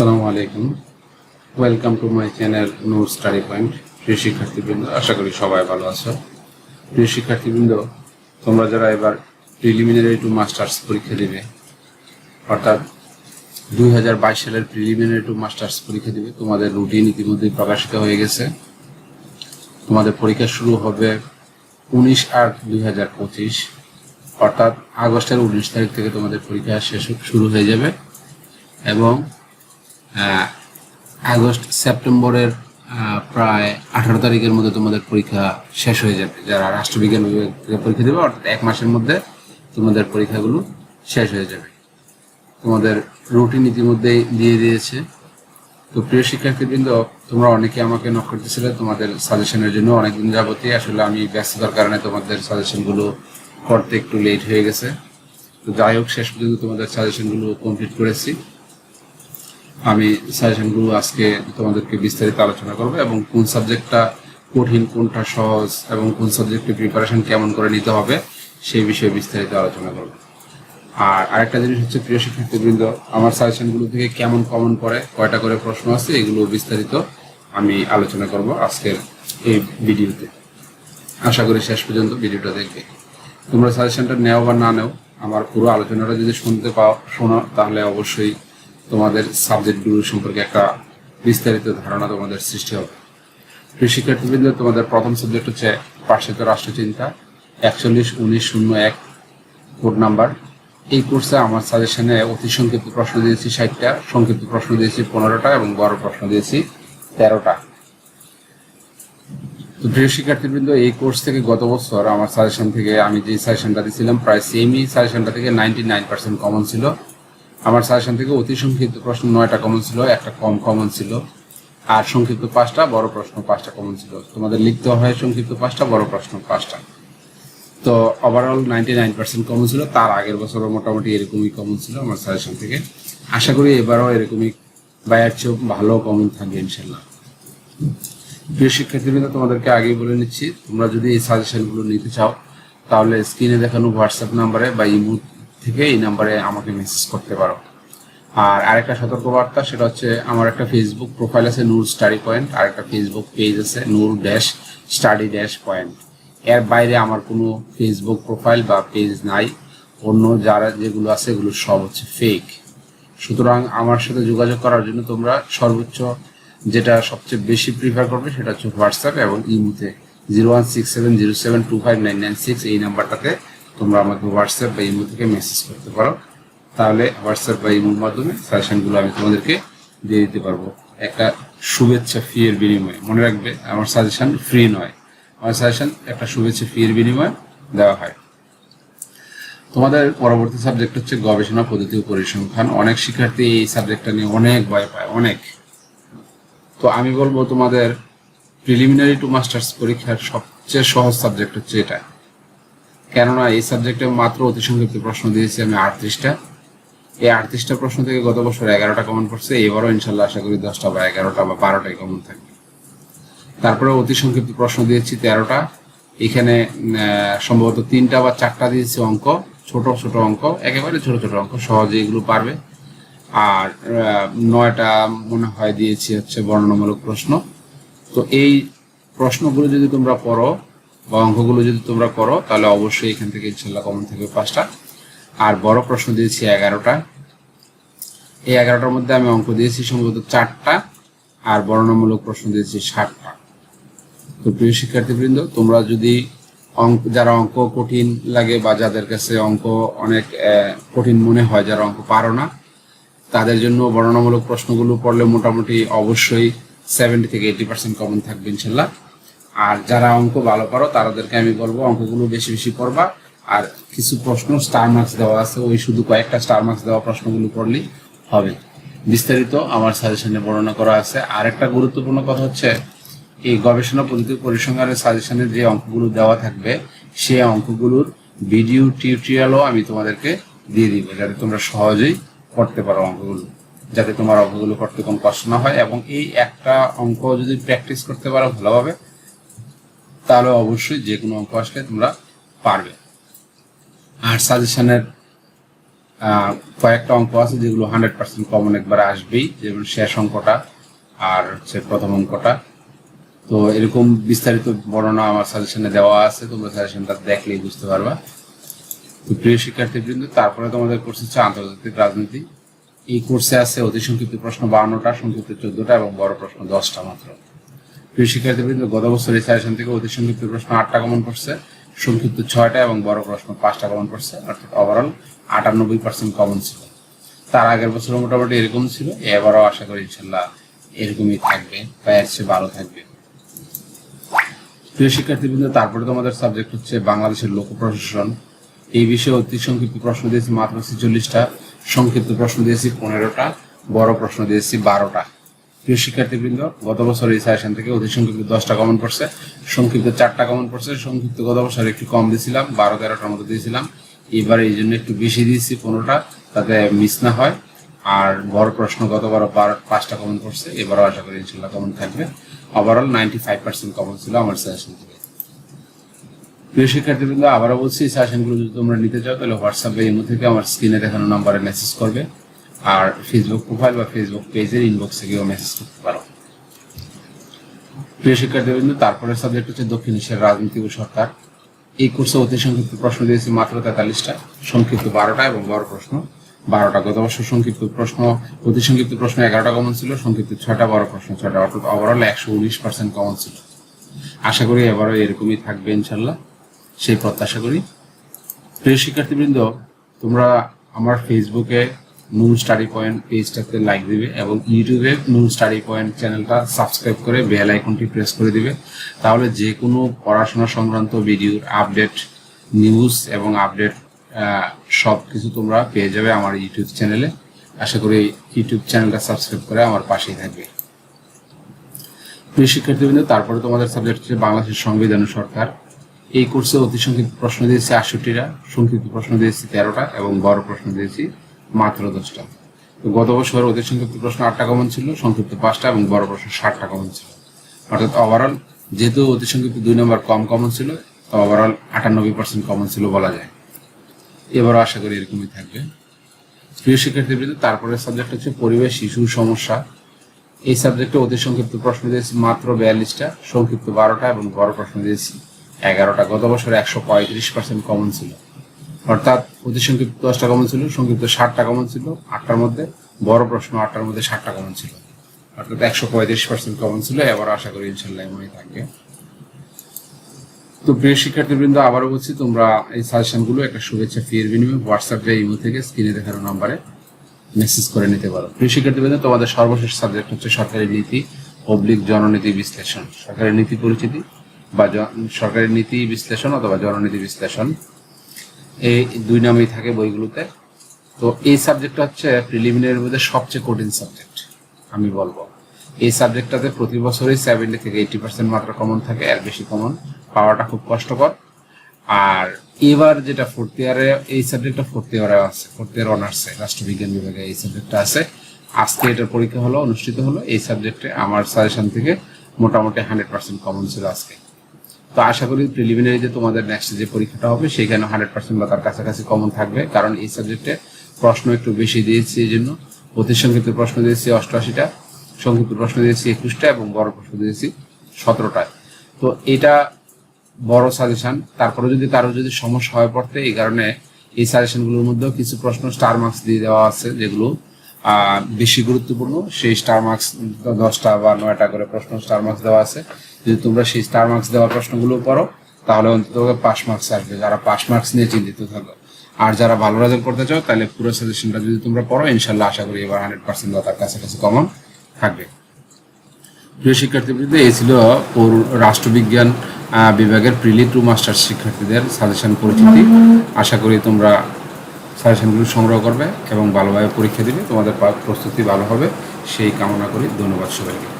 আসসালামু আলাইকুম। Welcome to my channel Noor study point প্রিয় শিক্ষার্থীবৃন্দ, আশা করি সবাই ভালো আছো। প্রিয় শিক্ষার্থীবৃন্দ, তোমরা যারা এবার প্রিলিমিনারি টু মাস্টার্স পরীক্ষা দেবে, অর্থাৎ দুই হাজার বাইশ সালের প্রিলিমিনারি টু মাস্টার্স পরীক্ষা দেবে, তোমাদের রুটিন ইতিমধ্যেই প্রকাশিত হয়ে গেছে। তোমাদের পরীক্ষা শুরু হবে উনিশ আট দুই হাজার পঁচিশ, অর্থাৎ আগস্টের উনিশ তারিখ থেকে তোমাদের পরীক্ষা শেষ, শুরু হয়ে যাবে। এবং আগস্ট, সেপ্টেম্বরের প্রায় আঠারো তারিখের মধ্যে তোমাদের পরীক্ষা শেষ হয়ে যাবে। যারা রাষ্ট্রবিজ্ঞান বিভাগ থেকে পরীক্ষা দেবে, অর্থাৎ এক মাসের মধ্যে তোমাদের পরীক্ষাগুলো শেষ হয়ে যাবে। তোমাদের রুটিন ইতিমধ্যেই দিয়ে দিয়েছে। তো প্রিয় শিক্ষার্থীবৃন্দ, তোমরা অনেকে আমাকে নক করতেছিলে, তোমাদের সাজেশনের জন্য অনেকদিন যাবতই। আসলে আমি ব্যস্ততার কারণে তোমাদের সাজেশনগুলো করতে একটু লেট হয়ে গেছে। তো যাই হোক, শেষ পর্যন্ত তোমাদের সাজেশনগুলো কমপ্লিট করেছি। আমি সাজেশনগুলো আজকে তোমাদেরকে বিস্তারিত আলোচনা করব এবং কোন সাবজেক্টটা কঠিন, কোনটা সহজ এবং কোন সাবজেক্টে প্রিপারেশন কেমন করে নিতে হবে সেই বিষয়ে বিস্তারিত আলোচনা করব। আর আরেকটা জিনিস হচ্ছে প্রিয় শিক্ষার্থীবৃন্দ, আমার সাজেশনগুলো থেকে কেমন কমন পড়ে কয়টা করে প্রশ্ন আছে, এগুলো বিস্তারিত আমি আলোচনা করব আজকের এই ভিডিওতে। আশা করি শেষ পর্যন্ত ভিডিওটা দেখবে। তোমরা সাজেশনটা নেও বা না নেও, আমার পুরো আলোচনাটা যদি শুনতে পাও, শোনো, তাহলে অবশ্যই তোমাদের সাবজেক্টগুলো সম্পর্কে একটা বিস্তারিত ধারণা তোমাদের সৃষ্টি হবে। প্রিয় শিক্ষার্থীবৃন্দ তোমাদের প্রথম সাবজেক্ট হচ্ছে পার্শ্বিক রাষ্ট্রচিন্তা, একচল্লিশ, উনিশ, শূন্য, এক কোড নাম্বার এই কোর্সে আমার সাজেশনে অতি সংক্ষিপ্ত প্রশ্ন দিয়েছি ষাটটা, সংক্ষিপ্ত প্রশ্ন দিয়েছি পনেরোটা এবং বড় প্রশ্ন দিয়েছি তেরোটা। তো প্রিয় শিক্ষার্থীবৃন্দ, এই কোর্স থেকে গত বছর আমার সাজেশন থেকে আমি যে সাজেশনটা দিয়েছিলাম প্রায় সেমই সাজেশনটা থেকে নাইনটি নাইন পার্সেন্ট কমন ছিল। আমার সাজেশন থেকে অতি সংক্ষিপ্ত প্রশ্ন নয়টা কমন ছিল, একটা কম কমন ছিল, আর সংক্ষিপ্ত পাঁচটা, বড় প্রশ্ন পাঁচটা কমন ছিল। তোমাদের লিখতে হয় সংক্ষিপ্ত পাঁচটা, বড় প্রশ্ন পাঁচটা। তো overall ninety nine percent common ছিল, তার আগের বছরও মোটামুটি এরকমই কমন ছিল আমার সাজেশন থেকে। আশা করি এবারও এরকমই বাইরের চেয়েও ভালো কমন থাকবে ইনশাল্লাহ প্রিয় শিক্ষার্থীবৃন্দ, তোমাদেরকে আগেই বলে নিচ্ছি, তোমরা যদি এই সাজেশনগুলো নিতে চাও, তাহলে স্ক্রিনে দেখানো হোয়াটসঅ্যাপ নাম্বারে বা ইমো থেকে এই নাম্বারে আমাকে মেসেজ করতে পারো। আর আরেকটা সতর্কবার্তা, সেটা হচ্ছে আমার একটা ফেসবুক প্রোফাইল আছে নূর স্টাডি পয়েন্ট আর একটা ফেসবুক পেজ আছে Noor dash study dash point এর বাইরে আমার কোনো ফেসবুক প্রোফাইল বা পেজ নাই, অন্য যারা যেগুলো আছে এগুলো সব হচ্ছে ফেক সুতরাং আমার সাথে যোগাযোগ করার জন্য তোমরা সর্বোচ্চ যেটা সবচেয়ে বেশি প্রিফার করবে সেটা হচ্ছে হোয়াটসঅ্যাপ এবং ইমুতে zero one six seven zero seven two five nine nine six এই নাম্বারটাতে তোমরা আমাকে হোয়াটসঅ্যাপ বা ইমো থেকে মেসেজ করতে পারো। তাহলে হোয়াটসঅ্যাপ বা ইমোর মাধ্যমে সাজেশনগুলো আমি তোমাদেরকে দিয়ে দিতে পারব। একটা শুভেচ্ছা ফি এর বিনিময়ে। মনে রাখবে, আমার সাজেশন ফ্রি নয়। আমার সাজেশন একটা শুভেচ্ছা ফি এর বিনিময়ে দেওয়া হয়। তোমাদের পরবর্তী সাবজেক্ট হচ্ছে গবেষণা পদ্ধতি ও পরিসংখ্যান। অনেক শিক্ষার্থী এই সাবজেক্টটা নিয়ে অনেক ভয় পায়, অনেক। তো আমি বলব তোমাদের প্রিলিমিনারি টু মাস্টার্স পরীক্ষার সবচেয়ে সহজ সাবজেক্ট হচ্ছে এটা। কেননা এই সাবজেক্টে মাত্র অতি সংক্ষিপ্ত প্রশ্ন দিয়েছি আমি আটত্রিশটা। এই আটত্রিশটা প্রশ্ন থেকে গত বছর এগারোটা কমন পড়ছে, এবারও ইনশাল্লাহ আশা করি দশটা বা এগারোটা বা বারোটাই কমন থাকবে। তারপরে অতি সংক্ষিপ্ত প্রশ্ন দিয়েছি তেরোটা। এখানে সম্ভবত তিনটা বা চারটা দিয়েছি অঙ্ক, ছোট ছোট অঙ্ক, একেবারে ছোট ছোট অঙ্ক, সহজে এগুলো পারবে। আর নয়টা মনে হয় দিয়েছি হচ্ছে বর্ণনামূলক প্রশ্ন। তো এই প্রশ্নগুলো যদি তোমরা পড়ো বা অঙ্কগুলো যদি তোমরা করো, তাহলে অবশ্যই এখান থেকে ইনশাল্লাহ কমন থাকবে পাঁচটা। আর বড় প্রশ্ন দিয়েছি এগারোটা। এই এগারোটার মধ্যে আমি অঙ্ক দিয়েছি সম্ভবত চারটা, আর বর্ণনামূলক প্রশ্ন দিয়েছি ষাটটা। তো প্রিয় শিক্ষার্থীবৃন্দ, তোমরা যদি অঙ্ক, যারা অঙ্ক কঠিন লাগে বা যাদের কাছে অঙ্ক অনেক কঠিন মনে হয়, যারা অঙ্ক পারো না, তাদের জন্য বর্ণনামূলক প্রশ্নগুলো পড়লে মোটামুটি অবশ্যই সেভেন্টি থেকে এইটি পার্সেন্ট কমন থাকবে ইনশাল্লাহ আর যারা অঙ্ক ভালো পারো তাদেরকে আমি বলব, অঙ্কগুলো বেশি বেশি পড়বা আর কিছু প্রশ্ন স্টার মার্কস দেওয়া আছে, ওই শুধু কয়েকটা স্টার মার্কস দেওয়া প্রশ্নগুলো করলেই হবে। বিস্তারিত আমার সাজেশনে বর্ণনা করা আছে। আর একটা গুরুত্বপূর্ণ কথা হচ্ছে, এই গবেষণা পদ্ধতি পরিসংখ্যানের সাজেশনে যে অঙ্কগুলো দেওয়া থাকবে সেই অঙ্কগুলোর ভিডিও টিউটোরিয়ালও আমি তোমাদেরকে দিয়ে দিব, যাতে তোমরা সহজেই করতে পারো অঙ্কগুলো, যাতে তোমার অঙ্কগুলো করতে কোনো কষ্ট না হয়। এবং এই একটা অঙ্ক যদি প্র্যাকটিস করতে পারো ভালোভাবে তাহলে অবশ্যই যে কোনো অঙ্ক আসলে তোমরা পারবে। আর সাজেশনের কয়েকটা অঙ্ক আছে যেগুলো হান্ড্রেড পার্সেন্ট কমন একবার আসবেই, যেমন শেষ অঙ্কটা আর হচ্ছে প্রথম অঙ্কটা। তো এরকম বিস্তারিত বর্ণনা আমার সাজেশনে দেওয়া আছে, তোমরা সাজেশনটা দেখলেই বুঝতে পারবা। তো প্রিয় শিক্ষার্থীবৃন্দ, তারপরে তোমাদের কোর্স হচ্ছে আন্তর্জাতিক রাজনীতি। এই কোর্সে আছে অতি সংক্ষিপ্ত প্রশ্ন বাউন্নটা সংক্ষিপ্ত চোদ্দটা এবং বড় প্রশ্ন দশটা মাত্র। প্রিয় শিক্ষার্থীবৃন্দ, গত বছর এই থেকে অতি সংক্ষিপ্ত প্রশ্ন আটটা কমন পড়ছে। সংক্ষিপ্ত ছয়টা এবং বড় প্রশ্ন পাঁচটা কমন পড়ছে। অর্থাৎ ওভারঅল আটানব্বই পার্সেন্ট কমন ছিল। তার আগের বছর মোটামুটি এরকম ছিল। এবারও আশা করি ইনশাল্লাহ এরকমই থাকবে বা এর চেয়ে ভালো থাকবে। প্রিয় শিক্ষার্থীবৃন্দ, তারপরে তোমাদের সাবজেক্ট হচ্ছে বাংলাদেশের লোক প্রশাসন। এই বিষয়ে অতি সংক্ষিপ্ত প্রশ্ন দিয়েছি মাত্র ছেচল্লিশটা। সংক্ষিপ্ত প্রশ্ন দিয়েছি পনেরোটা, বড় প্রশ্ন দিয়েছি বারোটা। প্রিয় শিক্ষার্থীবৃন্দ, গত বছর এই সাজেশন থেকে অতি সংক্ষিপ্ত দশটা কমন পড়ছে। সংক্ষিপ্ত চারটা কমন পড়ছে। সংক্ষিপ্ত গত বছর একটু কম দিয়েছিলাম, বারো, তেরোটার মতো দিয়েছিলাম। এবার এই জন্য একটু বেশি দিয়েছি, পনেরোটা, তাতে মিস না হয়। আর বড় প্রশ্ন গতবার বারো পাঁচটা কমন পড়ছে। এবারও আশা করি ইনশাল্লাহ কমন থাকবে। Overall ninety five percent common ছিল আমার সাজেশন থেকে। প্রিয় শিক্ষার্থীবৃন্দ, আবারও বলছি, এই সাজেশনগুলো যদি তোমরা নিতে চাও, তাহলে হোয়াটসঅ্যাপে ইমো থেকে আমার স্ক্রিনে দেখানো নাম্বারে মেসেজ করবে। আর ফেসবুক প্রোফাইল বা ফেসবুক পেজের ইনবক্সে গিয়েও মেসেজ করতে পারো। প্রিয় শিক্ষার্থীবৃন্দ তারপরে সাবজেক্ট হচ্ছে দক্ষিণ এশিয়ার রাজনীতি ও সরকার। এই কোর্সে অতি সংক্ষিপ্ত প্রশ্ন দিয়েছি মাত্র তেতাল্লিশটা। সংক্ষিপ্ত বারোটা এবং বড় প্রশ্ন। বারোটা গত বছর সংক্ষিপ্ত প্রশ্ন, অতি সংক্ষিপ্ত প্রশ্ন এগারোটা কমন ছিল, সংক্ষিপ্ত ছয়টা বড় প্রশ্ন, ছয়টা অর্থাৎ ওভারঅল একশো উনিশ পার্সেন্ট কমন ছিল। আশা করি এবারও এরকমই থাকবে ইনশাল্লাহ সেই প্রত্যাশা করি। প্রিয় শিক্ষার্থীবৃন্দ, তোমরা আমার ফেসবুকে নুন স্টাডি পয়েন্ট পেজটাতে লাইক দিবে এবং ইউটিউবে নুন স্টাডি পয়েন্ট চ্যানেলটা সাবস্ক্রাইব করে বেল আইকনটি প্রেস করে দিবে। তাহলে যে কোনো পড়াশোনা সংক্রান্ত ভিডিওর আপডেট নিউজ এবং আপডেট সব কিছু তোমরা পেয়ে যাবে আমার ইউটিউব চ্যানেলে আশা করি ইউটিউব চ্যানেলটা সাবস্ক্রাইব করে আমার পাশেই থাকবে। প্রিয় শিক্ষার্থীবৃন্দ, তারপরে তোমাদের সাবজেক্ট হচ্ছে বাংলাদেশের সংবিধান সরকার। এই কোর্সে অতি সংক্ষিপ্ত প্রশ্ন দিয়েছি আটষট্টিটা, সংক্ষিপ্ত প্রশ্ন দিয়েছি তেরোটা এবং বড় প্রশ্ন দিয়েছি মাত্র দশটা। তো গত বছর অতি সংক্ষিপ্ত প্রশ্ন আটটা কমন ছিল, সংক্ষিপ্ত পাঁচটা এবং বড় প্রশ্ন ষাটটা কমন ছিল। অর্থাৎ ওভারঅল যেহেতু অতি সংক্ষিপ্ত দুই নম্বর কম কমন ছিল, তো ওভারঅল আটানব্বই পার্সেন্ট কমন ছিল বলা যায়। এবারও আশা করি এরকমই থাকবে। প্রিয় শিক্ষার্থীবৃন্দ তারপরে সাবজেক্ট হচ্ছে পরিবেশ, শিশু, সমস্যা। এই সাবজেক্টে অতি সংক্ষিপ্ত প্রশ্ন দিয়েছি মাত্র বিয়াল্লিশটা, সংক্ষিপ্ত বারোটা এবং বড় প্রশ্ন দিয়েছি এগারোটা। গত বছর একশো পঁয়ত্রিশ পার্সেন্ট কমন ছিল। অর্থাৎ অতি সংক্ষিপ্ত দশটা কমন ছিল, সংক্ষিপ্ত ষাটটা কমন ছিল, আটটার মধ্যে, বড় প্রশ্ন আটটার মধ্যে ষাটটা কমন ছিল। অর্থাৎ একশো পঁয়ত্রিশ পার্সেন্ট কমন ছিল, এবার আশা করি ইনশাল্লাহ এমনই থাকবে। তো প্রিয় শিক্ষার্থীবৃন্দ, আবারও বলছি, তোমরা এই সাজেশনগুলো একটা শুভেচ্ছা ফিয়ের বিনিময়ে হোয়াটসঅ্যাপে ইমো থেকে স্ক্রিনে দেখানো নাম্বারে মেসেজ করে নিতে পারো। প্রিয় শিক্ষার্থীবৃন্দ, তোমাদের সর্বশেষ সাবজেক্ট হচ্ছে সরকারি নীতি অবলিক জননীতি বিশ্লেষণ। সরকারি নীতি পরিচিতি বা সরকারি নীতি বিশ্লেষণ অথবা জননীতি বিশ্লেষণ। এই দুই নামেই থাকে বইগুলোতে। তো এই সাবজেক্টটা হচ্ছে প্রিলিমিনারির মধ্যে সবচেয়ে কঠিন সাবজেক্ট আমি বলব। এই সাবজেক্টটাতে প্রতি বছরই সেভেন্টি থেকে এইটি পার্সেন্ট মাত্রা কমন থাকে আর বেশি কমন পাওয়াটা খুব কষ্টকর। আর এবার যেটা ফোর্থ ইয়ারে এই সাবজেক্টটা ফোর্থ ইয়ারে আছে ফোর্থ ইয়ার অনার্সে রাষ্ট্রবিজ্ঞান বিভাগে এই সাবজেক্টটা আছে। আজকে এটার পরীক্ষা হলো, অনুষ্ঠিত হলো, এই সাবজেক্টে আমার সাজেশন থেকে মোটামুটি হান্ড্রেড পার্সেন্ট কমন ছিল আজকে। তো আশা করি প্রিলিমিনারি যে তোমাদের নেক্সট যে পরীক্ষাটা হবে, সেখানে হান্ড্রেড পার্সেন্ট বা তার কাছাকাছি কমন থাকবে। কারণ এই সাবজেক্টে প্রশ্ন একটু বেশি দিয়েছি এই জন্য। অতি সংক্ষিপ্ত প্রশ্ন দিয়েছি অষ্টআশিটা, সংক্ষিপ্ত প্রশ্ন দিয়েছি একুশটা এবং বড় প্রশ্ন দিয়েছি সতেরোটা। তো এটা বড় সাজেশন তারপরে যদি কারও যদি সমস্যা হয়ে পড়তে, এই কারণে এই সাজেশনগুলোর মধ্যেও কিছু প্রশ্ন স্টার মার্কস দিয়ে দেওয়া আছে, যেগুলো বেশি গুরুত্বপূর্ণ, সেই স্টার মার্কস দশটা বা নয়টা করে প্রশ্ন স্টার মার্কস দেওয়া আছে। যদি তোমরা সেই স্টার মার্কস দেওয়া প্রশ্নগুলো পড়ো, তাহলে অন্তত পাস মার্কস আসবে। যারা পাস মার্কস নিয়ে চিন্তিত থাকো। আর যারা ভালো রেজাল্ট করতে চাও, তাহলে পুরো সাজেশনটা যদি তোমরা পড়ো ইনশাল্লাহ আশা করি এবার হান্ড্রেড পার্সেন্ট বা তার কাছাকাছি কমন থাকবে। প্রিয় শিক্ষার্থীবৃন্দ, এই ছিল রাষ্ট্রবিজ্ঞান বিভাগের প্রিলি টু মাস্টার শিক্ষার্থীদের সাজেশন পরিচিতি। আশা করি তোমরা সাজেশনগুলো সংগ্রহ করবে এবং ভালোভাবে পরীক্ষা দিবে। তোমাদের প্রস্তুতি ভালো হবে। সেই কামনা করি। ধন্যবাদ সবাইকে।